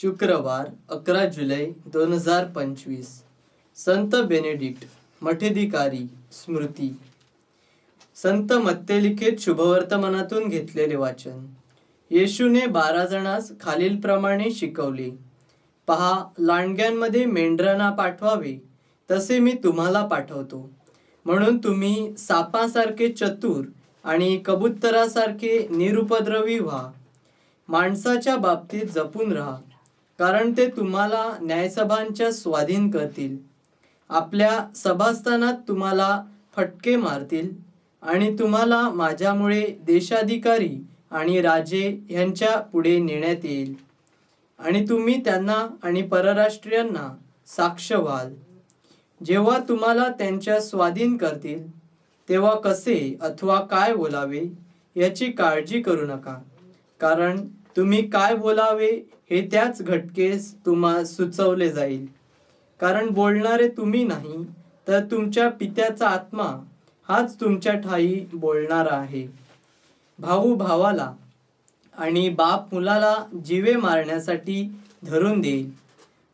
शुक्रवार अकरा जुलै दोन हजार पंचवीस. संत बेनेडिक्ट मठेधिकारी स्मृती. संत मत्तेलिखित शुभवर्तमानातून घेतलेले वाचन. येशूने बारा जणांस खालीलप्रमाणे शिकवले. पहा लांडग्यांमध्ये मेंढरांना पाठवावे तसे मी तुम्हाला पाठवतो. म्हणून तुम्ही सापासारखे चतुर आणि कबुतरासारखे निरुपद्रवी व्हा. माणसाच्या बाबतीत जपून राहा. कारण ते तुम्हाला न्यायसभांच्या स्वाधीन करतील. आपल्या सभास्थानात तुम्हाला फटके मारतील आणि तुम्हाला माझ्यामुळे देशाधिकारी आणि राजे यांच्या पुढे नेण्यात येईल. आणि तुम्ही त्यांना आणि परराष्ट्रीयांना साक्ष व्हाल. जेव्हा तुम्हाला त्यांच्या स्वाधीन करतील तेव्हा कसे अथवा काय बोलावे याची काळजी करू नका. कारण तुम्ही काय बोलावे हे त्याच घटकेस तुम्हा सुचवले जाईल. कारण बोलणारे तुम्ही नाही तर तुमच्या पित्याचा आत्मा हाच तुमच्या ठाई बोलणारा आहे. भाऊ भावाला आणि बाप मुलाला जीवे मारण्यासाठी धरून देईल.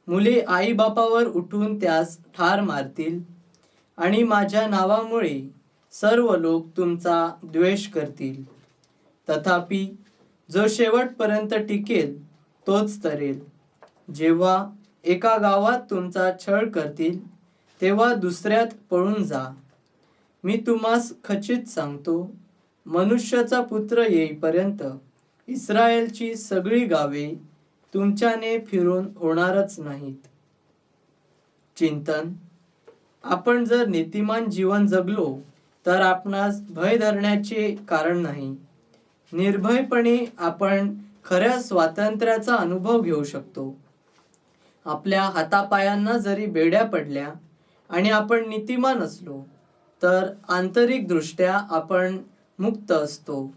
मुले आईबापावर उठून त्यास ठार मारतील आणि माझ्या नावामुळे सर्व लोक तुमचा द्वेष करतील. तथापि जो शेवटपर्यंत टिकेल तोच तरेल. जेव्हा एका गावात तुमचा छळ करतील तेव्हा दुसऱ्यात पळून जा. मी तुम्हास खचित सांगतो मनुष्याचा पुत्र येईपर्यंत इस्रायलची सगळी गावे तुमच्याने फिरून होणारच नाहीत. चिंतन. आपण जर नीतिमान जीवन जगलो तर आपणास भय धरण्याचे कारण नाही. निर्भयपणे आपण खऱ्या स्वातंत्र्याचा अनुभव घेऊ शकतो. आपल्या हातापायांना जरी बेड्या पडल्या आणि आपण नीतिमान असलो तर आंतरिकदृष्ट्या आपण मुक्त असतो.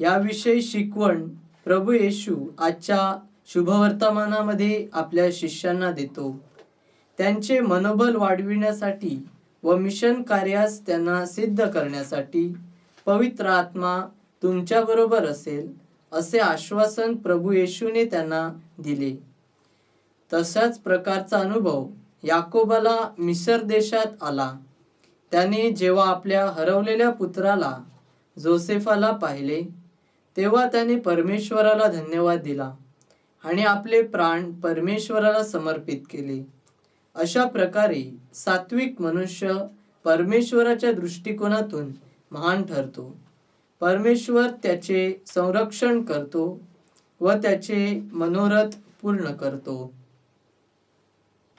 याविषयी शिकवण प्रभू येशू आजच्या शुभवर्तमानामध्ये आपल्या शिष्यांना देतो. त्यांचे मनोबल वाढविण्यासाठी व मिशन कार्यास त्यांना सिद्ध करण्यासाठी पवित्र आत्मा तुमच्याबरोबर असेल असे आश्वासन प्रभू येशूने त्यांना दिले. तशाच प्रकारचा अनुभव याकोबाला मिसर देशात आला. त्याने जेव्हा आपल्या हरवलेल्या पुत्राला जोसेफाला पाहिले तेव्हा त्याने परमेश्वराला धन्यवाद दिला आणि आपले प्राण परमेश्वराला समर्पित केले. अशा प्रकारे सात्विक मनुष्य परमेश्वराच्या दृष्टिकोनातून महान ठरतो. परमेश्वर त्याचे संरक्षण करतो व त्याचे मनोरथ पूर्ण करतो.